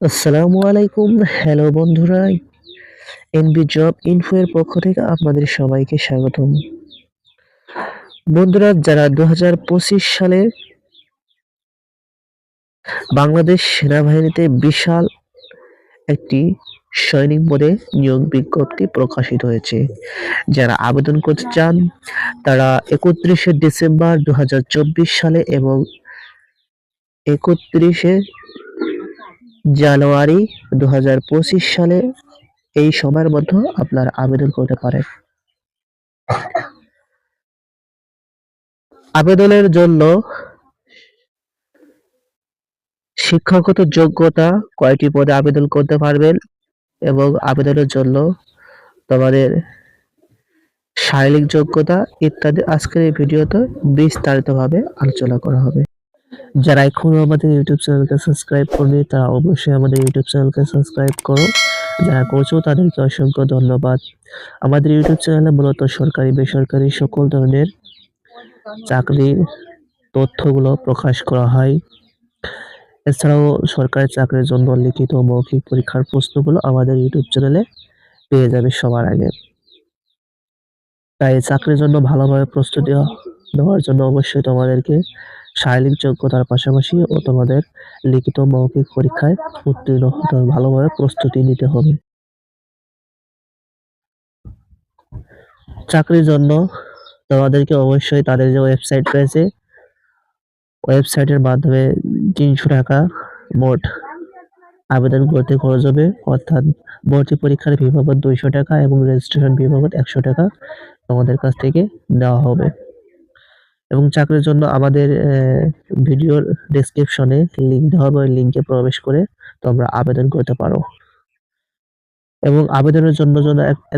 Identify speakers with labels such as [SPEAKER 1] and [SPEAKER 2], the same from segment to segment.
[SPEAKER 1] আসসালামু আলাইকুম। হ্যালো বন্ধুরা এনবি জব ইনফো এর পক্ষ থেকে আপনাদের সবাইকে স্বাগতম। বন্ধুরা, যারা দু হাজার পঁচিশ সালে বাংলাদেশ সেনাবাহিনীতে বিশাল একটি সৈনিক পদে নিয়োগ বিজ্ঞপ্তি প্রকাশিত হয়েছে, যারা আবেদন করতে চান, তারা একত্রিশে ডিসেম্বর দু হাজার চব্বিশ সালে এবং একত্রিশে জানুয়ারি দু হাজার পঁচিশ সালে এই সময়ের মধ্যে আপনারা আবেদন করতে পারেন। আবেদনের জন্য শিক্ষাগত যোগ্যতা কয়টি পদে আবেদন করতে পারবেন এবং আবেদনের জন্য তোমাদের শারীরিক যোগ্যতা ইত্যাদি আজকের এই ভিডিওতে বিস্তারিতভাবে আলোচনা করা হবে। যারা এখনও আমাদের ইউটিউব চ্যানেলকে সাবস্ক্রাইব করবে তারা অবশ্যই আমাদের ইউটিউব চ্যানেলকে সাবস্ক্রাইব করো। যারা করছ, তাদেরকে অসংখ্য ধন্যবাদ। আমাদের ইউটিউব চ্যানেলে মূলত সরকারি, বেসরকারি সকল ধরনের চাকরির তথ্যগুলো প্রকাশ করা হয়। এছাড়াও সরকারি চাকরির জন্য লিখিত মৌখিক পরীক্ষার প্রশ্নগুলো আমাদের ইউটিউব চ্যানেলে পেয়ে যাবে সবার আগে। তাই চাকরির জন্য ভালোভাবে প্রস্তুতি নেওয়ার জন্য অবশ্যই তোমাদেরকে শারীরিক যোগ্যতার পাশাপাশি ও তোমাদের লিখিত মৌখিক পরীক্ষায় উত্তীর্ণ হতে ভালোভাবে প্রস্তুতি নিতে হবে। চাকরির জন্য তোমাদেরকে অবশ্যই তাদের যে ওয়েবসাইট রয়েছে ওয়েবসাইটের মাধ্যমে তিনশো টাকা মোট আবেদন করতে খরচ হবে। অর্থাৎ ভর্তি পরীক্ষার বাবদ দুইশো টাকা এবং রেজিস্ট্রেশন বাবদ একশো টাকা তোমাদের কাছ থেকে দেওয়া হবে। এবং চাকরির জন্য আমাদের ভিডিওর ডেসক্রিপশনে লিঙ্ক দেওয়া হবে, ওই লিঙ্কে প্রবেশ করে তোমরা আবেদন করতে পারো। এবং আবেদনের জন্য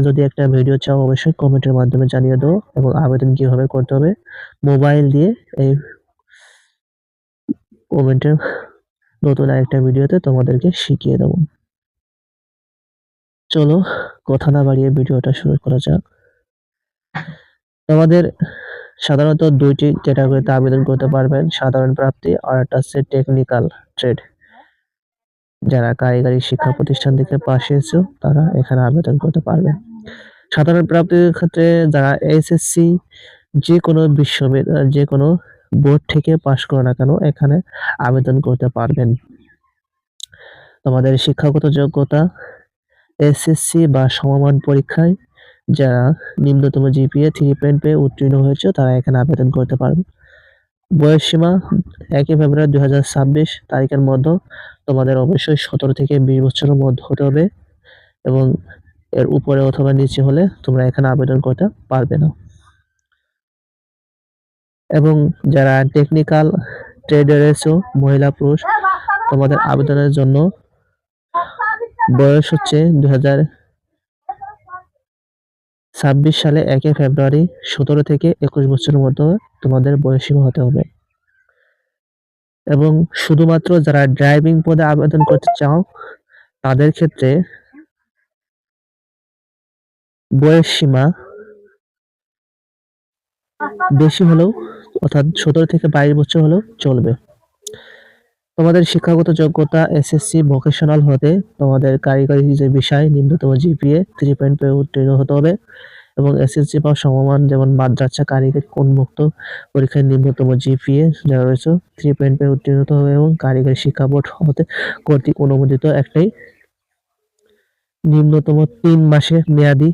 [SPEAKER 1] যদি একটা ভিডিও চাও, অবশ্যই কমেন্টের মাধ্যমে জানিয়ে দাও এবং আবেদন কীভাবে করতে হবে। মোবাইল দিয়ে এই কমেন্টের নতুন আরেকটা ভিডিওতে তোমাদেরকে শিখিয়ে দেব। চলো, কথা না বাড়িয়ে ভিডিওটা শুরু করা যাক। তোমাদের সাধারণত দুইটি ক্যাটাগরিতে আবেদন করতে পারবেন, সাধারণ প্রাপ্তি আর একটা হচ্ছে টেকনিক্যাল ট্রেড যারা কারিগরি শিক্ষা প্রতিষ্ঠান থেকে পাশ এসেছ তারা এখানে আবেদন করতে পারবে সাধারণ প্রাপ্তির ক্ষেত্রে যারা এসএসসি যে কোনো বিশ্ববিদ্যালয় যে কোনো বোর্ড থেকে পাশ করো না কেন, এখানে আবেদন করতে পারবেন। তোমাদের শিক্ষাগত যোগ্যতা এসএসসি বা সমমান পরীক্ষায় যারা নিম্নতম জিপিএ থ্রি পয়েন্ট পেয়ে উত্তীর্ণ হয়েছে, তারা এখানে আবেদন করতে পারবে। বয়স সীমা একই ফেব্রুয়ারি দুই তারিখের মধ্যে তোমাদের অবশ্যই সতেরো থেকে বিশ বছরের মধ্যে হতে হবে এবং এর উপরে অথবা নিচে হলে তোমরা এখানে আবেদন করতে পারবে না। এবং যারা টেকনিক্যাল ট্রেডে রয়েছে মহিলা পুরুষ, তোমাদের আবেদনের জন্য বয়স হচ্ছে দুই হাজার ছাব্বিশ সালে একই ফেব্রুয়ারি সতেরো থেকে একুশ বছরের মধ্যে তোমাদের বয়সীমা হতে হবে। এবং শুধুমাত্র যারা ড্রাইভিং পদে আবেদন করতে চাও, তাদের ক্ষেত্রে বয়স সীমা বেশি হলেও, অর্থাৎ সতেরো থেকে বাইশ বছর হলেও চলবে। তোমাদের শিক্ষাগত যোগ্যতা এসএসসি ভোকেশনাল হতে তোমাদের কারিগরি যে বিষয়, নিম্নতম জিপিএ থ্রি পয়েন্ট পেয়ে উত্তীর্ণ হতে হবে এবং এসএসসি বা সমমান যেমন মাদ্রাসা, কারিগরি উন্মুক্ত পরীক্ষায় নিম্নতম জিপিএ যারা রয়েছে থ্রি পয়েন্ট পেয়ে উত্তীর্ণ হতে হবে এবং কারিগরি শিক্ষা বোর্ড হতে কর্তৃক অনুমোদিত একটাই নিম্নতম তিন মাসে মেয়াদি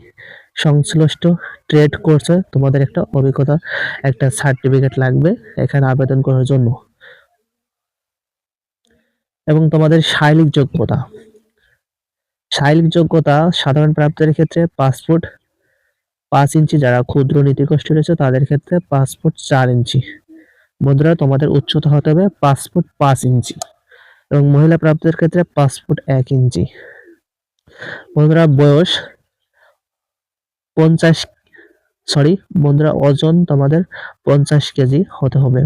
[SPEAKER 1] সংশ্লিষ্ট ট্রেড কোর্সে তোমাদের একটা অভিজ্ঞতা, একটা সার্টিফিকেট লাগবে, এখানে আবেদন করার জন্য। এবং তোমাদের শারীরিক যোগ্যতা। শারীরিক যোগ্যতা সাধারণ প্রাপ্তের ক্ষেত্রে পাসপোর্ট পাঁচ ইঞ্চি, যারা ক্ষুদ্র নীতিগোষ্ঠী রয়েছে, তাদের ক্ষেত্রে পাসপোর্ট চার ইঞ্চি। বন্ধুরা, তোমাদের উচ্চতা হতে হবে পাসপোর্ট পাঁচ ইঞ্চি এবং মহিলা প্রাপ্তের ক্ষেত্রে পাসপোর্ট এক ইঞ্চি। বন্ধুরা, বয়স পঞ্চাশ সরি বন্ধুরা, ওজন তোমাদের পঞ্চাশ কেজি হতে হবে।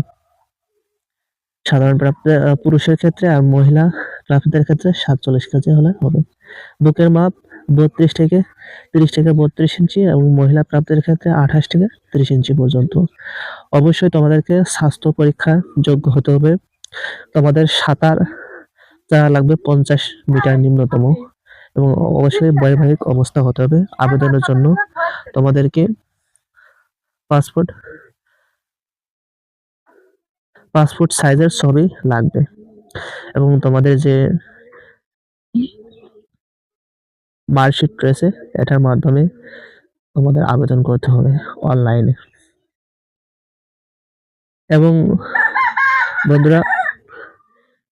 [SPEAKER 1] সাধারণ প্রাপ্ত পুরুষের ক্ষেত্রে আর মহিলা প্রাপ্তিদের ক্ষেত্রে সাতচল্লিশ কেজি হলে হবে। বুকের মাপ বত্রিশ থেকে তিরিশ থেকে বত্রিশ ইঞ্চি এবং মহিলা প্রাপ্তির ক্ষেত্রে আঠাশ থেকে তিরিশ ইঞ্চি পর্যন্ত। অবশ্যই তোমাদেরকে স্বাস্থ্য পরীক্ষা যোগ্য হতে হবে। তোমাদের সাঁতার রাস্তা লাগবে পঞ্চাশ মিটার নিম্নতম এবং অবশ্যই বৈবাহিক অবস্থা হতে হবে। আবেদনের জন্য তোমাদেরকে পাসপোর্ট পাসপোর্ট সাইজের ছবি লাগবে। এবং তোমাদের যে মার্কশিট রয়েছে, এটার মাধ্যমে তোমাদের আবেদন করতে হবে অনলাইনে এবং বন্ধুরা,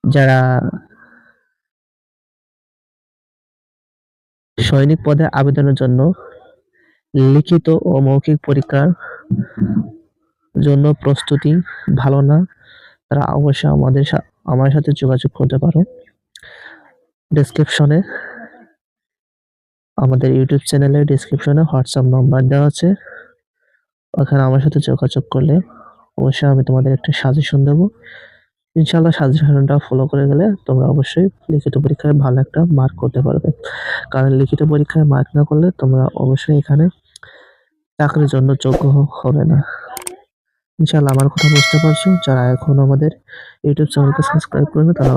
[SPEAKER 1] যারা সৈনিক পদে আবেদনের জন্য লিখিত ও মৌখিক পরীক্ষার জন্য প্রস্তুতি ভালো না তারা অবশ্যই আমাদের আমার সাথে যোগাযোগ করতে পারো। ডেসক্রিপশনে আমাদের ইউটিউব চ্যানেলের ডেসক্রিপশনে হোয়াটসঅ্যাপ নাম্বার দেওয়া আছে। ওখানে আমার সাথে যোগাযোগ করলে অবশ্যই আমি তোমাদের একটা সাজেশন দেবো। ইনশাল্লাহ সাজেশনটা ফলো করে গেলে তোমরা অবশ্যই লিখিত পরীক্ষায় ভালো একটা মার্ক করতে পারবে। কারণ লিখিত পরীক্ষায় মার্ক না করলে তোমরা অবশ্যই এখানে চাকরির জন্য যোগ্য হবে না। ইনশাল্লাহ আমার কথা বুঝতে পারছ। যারা এখনও আমাদের ইউটিউব চ্যানেলকে সাবস্ক্রাইব করেনি তারা